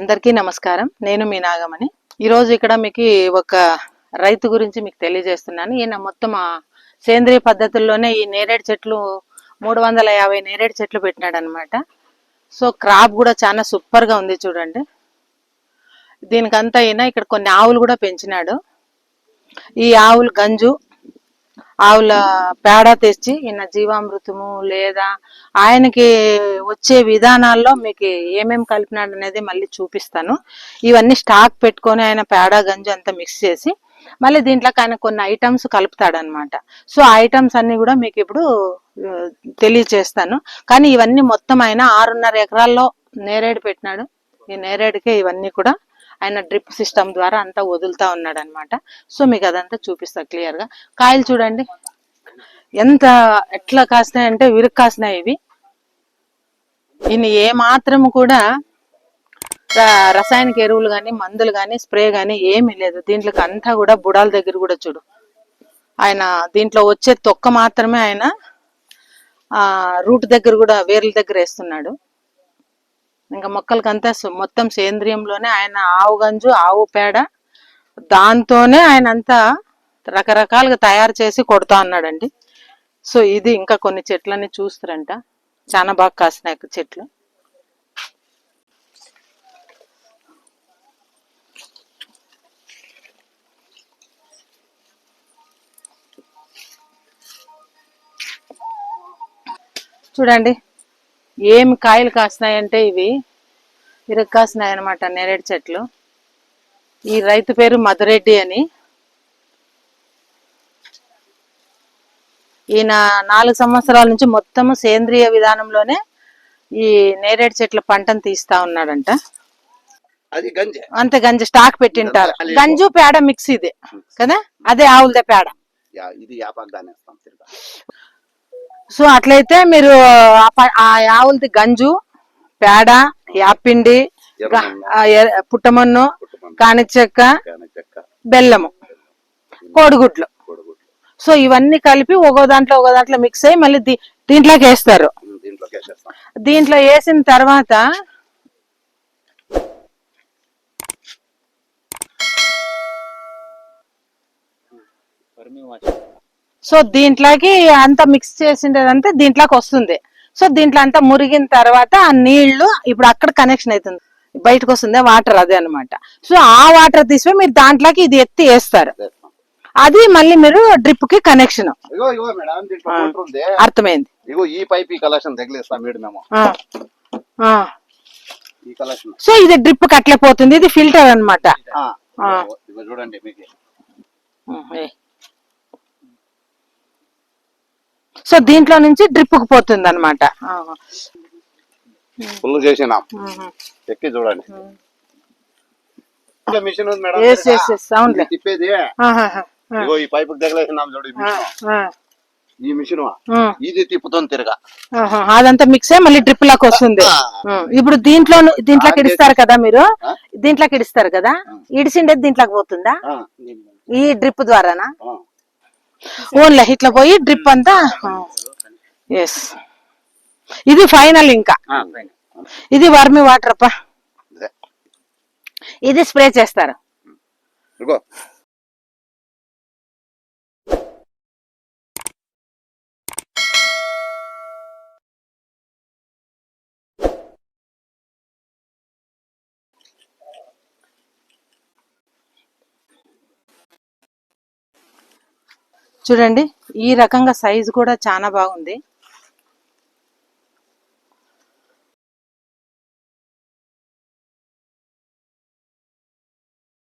అందరికీ నమస్కారం. నేను మీ నాగమణి. ఈరోజు ఇక్కడ మీకు ఒక రైతు గురించి మీకు తెలియజేస్తున్నాను. ఈయన మొత్తం సేంద్రియ పద్ధతుల్లోనే ఈ నేరేడు చెట్లు మూడు వందల యాభై నేరేడు చెట్లు పెట్టినాడు అనమాట సో క్రాప్ కూడా చాలా సూపర్గా ఉంది చూడండి. దీనికంతా ఈయన ఇక్కడ కొన్ని ఆవులు కూడా పెంచినాడు. ఈ ఆవులు గంజు ఆవుల పేడ తెచ్చి ఈయన జీవామృతము లేదా ఆయనకి వచ్చే విధానాల్లో మీకు ఏమేం కలిపినాడు అనేది మళ్ళీ చూపిస్తాను. ఇవన్నీ స్టాక్ పెట్టుకొని ఆయన పేడ గంజు అంతా మిక్స్ చేసి మళ్ళీ దీంట్లోకి ఆయన కొన్ని ఐటమ్స్ కలుపుతాడు అనమాట సో ఐటమ్స్ అన్ని కూడా మీకు ఇప్పుడు తెలియచేస్తాను. కానీ ఇవన్నీ మొత్తం ఆయన ఆరున్నర ఎకరాల్లో నేరేడు పెట్టినాడు. ఈ నేరేడుకే ఇవన్నీ కూడా ఆయన డ్రిప్ సిస్టమ్ ద్వారా అంతా వదులుతా ఉన్నాడు అనమాట సో మీకు అదంతా చూపిస్తా క్లియర్గా కాయలు చూడండి. ఎంత ఎట్లా కాసినాయి అంటే విరుగు కాసినాయి ఇవి. ఈయన ఏ మాత్రం కూడా రసాయనిక ఎరువులు కానీ మందులు కానీ స్ప్రే కానీ ఏమీ లేదు. దీంట్లోకి అంతా కూడా బుడాల దగ్గర కూడా చూడు. ఆయన దీంట్లో వచ్చే తొక్క మాత్రమే ఆయన రూట్ దగ్గర కూడా వేర్ల దగ్గర వేస్తున్నాడు. ఇంకా మొక్కలకంతా మొత్తం సేంద్రియంలోనే ఆయన ఆవు గంజు ఆవు పేడ దాంతోనే ఆయన అంతా రకరకాలుగా తయారు చేసి కొడతా అన్నాడండి. సో ఇది ఇంకా కొన్ని చెట్లన్నీ చూస్తారంట. చాలా బాగా కాసినాయి చెట్లు. చూడండి. ఏం కాయలు కాసినాయంటే ఇవి ఇరుగు కాసినాయి అనమాట నేరేడు చెట్లు. ఈ రైతు పేరు మధురెడ్డి అని. ఈయన నాలుగు సంవత్సరాల నుంచి మొత్తము సేంద్రియ విధానంలోనే ఈ నేరేడు చెట్ల పంటను తీస్తా ఉన్నాడంట. అది గంజే. అంతే గంజి స్టాక్ పెట్టింటారు. గంజు పేడ మిక్స్ ఇది కదా? అదే ఆవులదే పేడ. సో అట్లయితే మీరు ఆ ఆవులది గంజు పేడ యాపిండి పుట్టమన్ను పుట్టమన్ను. కాణి చెక్క కాని చెక్క బెల్లము కోడిగుడ్లు. సో ఇవన్నీ కలిపి ఒక్కో దాంట్లో ఒక్కో దాంట్లో మిక్స్ అయ్యి మళ్ళీ దీంట్లోకి వేస్తారు. దీంట్లో వేసిన తర్వాత సో దీంట్లోకి అంతా మిక్స్ చేసిండేదంతా దీంట్లోకి వస్తుంది. సో దీంట్లో అంతా మురిగిన తర్వాత ఆ నీళ్ళు ఇప్పుడు అక్కడ కనెక్షన్ అవుతుంది బయటకు వస్తుంది వాటర్ అదే అన్నమాట. సో ఆ వాటర్ తీసిపోయి మీరు దాంట్లోకి ఇది ఎత్తి వేస్తారు. వేస్తాం అది మళ్ళీ మీరు డ్రిప్కి కనెక్షన్ అర్థమైంది. ఇగో ఈ పైప్ ఈ కలెక్షన్ తగిలిస్తాం మేము. సో ఇది డ్రిప్ కట్లే పోతుంది ఇది ఫిల్టర్ ఇగో చూడండి మీకు సో దీంట్లో నుంచి డ్రిప్కు పోతుంది అనమాట ఫుల్ చేసినాం. ఎక్కి చూడండి. మిషన్ ఉంది మేడం. తిప్పేది. ఇగో ఈ పైపు తగిలేసినాం చూడు ఈ మిషన్. ఇది తిప్పుతుంది తిరగా. అదంతా మిక్స్ అయ్యి మళ్ళీ డ్రిప్ లాగా వస్తుంది. ఇప్పుడు దీంట్లో దీంట్లోకి ఇడుస్తారు కదా మీరు? దీంట్లోకి ఇడుస్తారు కదా? ఇడిసిండేది దీంట్లోకి పోతుందా? ఆ, ఈ డ్రిప్ ద్వారానా? ఆ. ఓన్లే ఇట్లా పోయి డ్రిప్ అంతా? ఎస్ ఇది ఫైనల్ ఇంకా. ఇది వర్మి వాటర్ అప్ప. ఇది స్ప్రే చేస్తారు. చూడండి ఈ రకంగా సైజు కూడా చాలా బాగుంది.